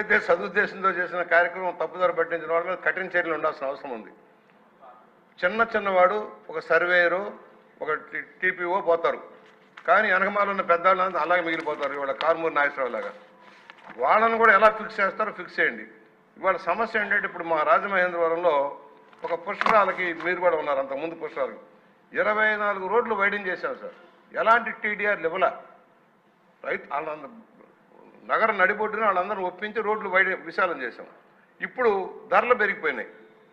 అయితే సదుద్దేశంతో చేసిన కార్యక్రమం తప్పుదారు పట్టించిన వాళ్ళ మీద కఠిన చర్యలు ఉండాల్సిన అవసరం ఉంది. చిన్న చిన్నవాడు ఒక సర్వేయరు ఒక టీపీఓ పోతారు. కానీ వెనకమాల ఉన్న పెద్దవాళ్ళంతా అలాగే మిగిలిపోతారు ఇవాళ కార్మూరు నాగేశ్వరరావు లాగా. వాళ్ళని కూడా ఎలా ఫిక్స్ చేస్తారో ఫిక్స్ చేయండి. ఇవాళ సమస్య ఏంటంటే ఇప్పుడు మా రాజమహేంద్రవరంలో ఒక పుష్కరాలకి మీరు కూడా ఉన్నారు అంత ముందు పుష్కరాలకి. ఇరవై నాలుగు రోడ్లు వైడింగ్ చేశాం సార్. ఎలాంటి టీడీఆర్ లెవెలా. రైతు వాళ్ళ నగర నడిబొడ్డున వాళ్ళందరూ ఒప్పించి రోడ్లు వైడ్ విశాలం చేశాం. ఇప్పుడు ధరలు పెరిగిపోయినాయి.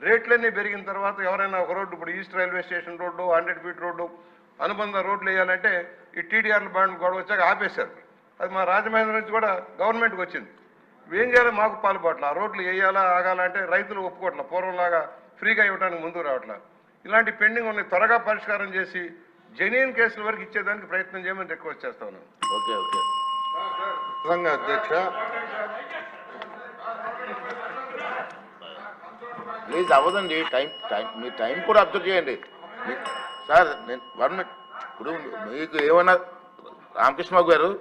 రేట్లన్నీ పెరిగిన తర్వాత ఎవరైనా ఒక రోడ్డు ఇప్పుడు east railway station road hundred feet road అనుబంధ రోడ్లు వేయాలంటే ఈ టీడీఆర్ల బాండ్ గొడవ వచ్చాక ఆపేశారు. అది మా రాజమహేంద్ర నుంచి కూడా గవర్నమెంట్కి వచ్చింది. ఏం చేయాలి? మాకు పాల్పట్ల ఆ రోడ్లు వేయాలా ఆగాలంటే రైతులు ఒప్పుకోవట్ల. పూర్వంలాగా ఫ్రీగా ఇవ్వడానికి ముందుకు రావట్లా. ఇలాంటి పెండింగ్ ఉన్నాయి. త్వరగా పరిష్కారం చేసి జెన్యున్ కేసుల వరకు ఇచ్చేదానికి ప్రయత్నం చేయమని రిక్వెస్ట్ చేస్తా ఉన్నాను. Okay okay. సంఘ అధ్యక్ష. ప్లీజ్ అవ్వదండి టైం టైం మీ టైం కూడా అబ్జర్వ్ చేయండి. మీ- సార్ నేను వన్ మినిట్ ఇప్పుడు మీకు ఏమైనా రామకృష్ణ గారు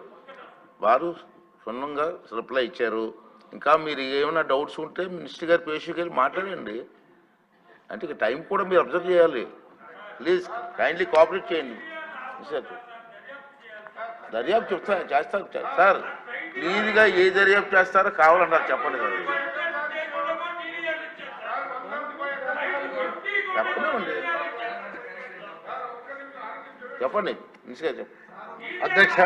వారు క్షుణ్ణంగా రిప్లై ఇచ్చారు. ఇంకా మీరు ఏమైనా డౌట్స్ ఉంటే మినిస్టర్ గారు పేషి గారు మాట్లాడండి. అంటే ఇక టైం కూడా మీరు అబ్జర్వ్ చేయాలి. ప్లీజ్ కైండ్లీ కోఆపరేట్ చేయండి. సార్ దర్యాప్తు చెప్తా చేస్తారు సార్ నీదిగా ఏ దర్యాప్తు చేస్తారో కావాలన్నారు చెప్పండి కదా చెప్పండి చెప్పండి మినిస్టర్ చెప్పండి అధ్యక్ష